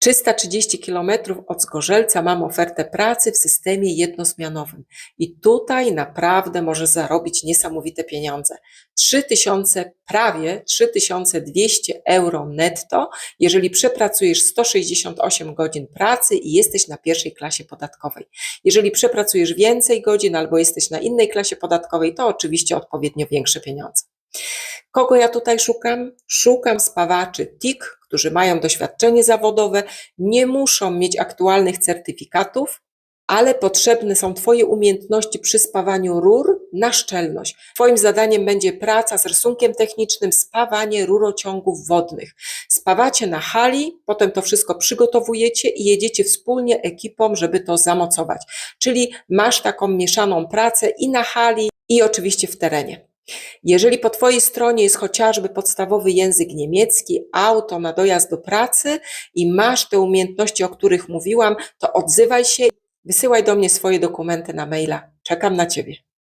330 km od Zgorzelca mam ofertę pracy w systemie jednosmianowym i tutaj naprawdę możesz zarobić niesamowite pieniądze. 3000, prawie 3200 euro netto, jeżeli przepracujesz 168 godzin pracy i jesteś na pierwszej klasie podatkowej. Jeżeli przepracujesz więcej godzin albo jesteś na innej klasie podatkowej, to oczywiście odpowiednio większe pieniądze. Kogo ja tutaj szukam? Szukam spawaczy TIK, którzy mają doświadczenie zawodowe, nie muszą mieć aktualnych certyfikatów, ale potrzebne są Twoje umiejętności przy spawaniu rur na szczelność. Twoim zadaniem będzie praca z rysunkiem technicznym, spawanie rurociągów wodnych. Spawacie na hali, potem to wszystko przygotowujecie i jedziecie wspólnie ekipą, żeby to zamocować. Czyli masz taką mieszaną pracę i na hali, i oczywiście w terenie. Jeżeli po Twojej stronie jest chociażby podstawowy język niemiecki, auto na dojazd do pracy i masz te umiejętności, o których mówiłam, to odzywaj się, wysyłaj do mnie swoje dokumenty na maila. Czekam na Ciebie.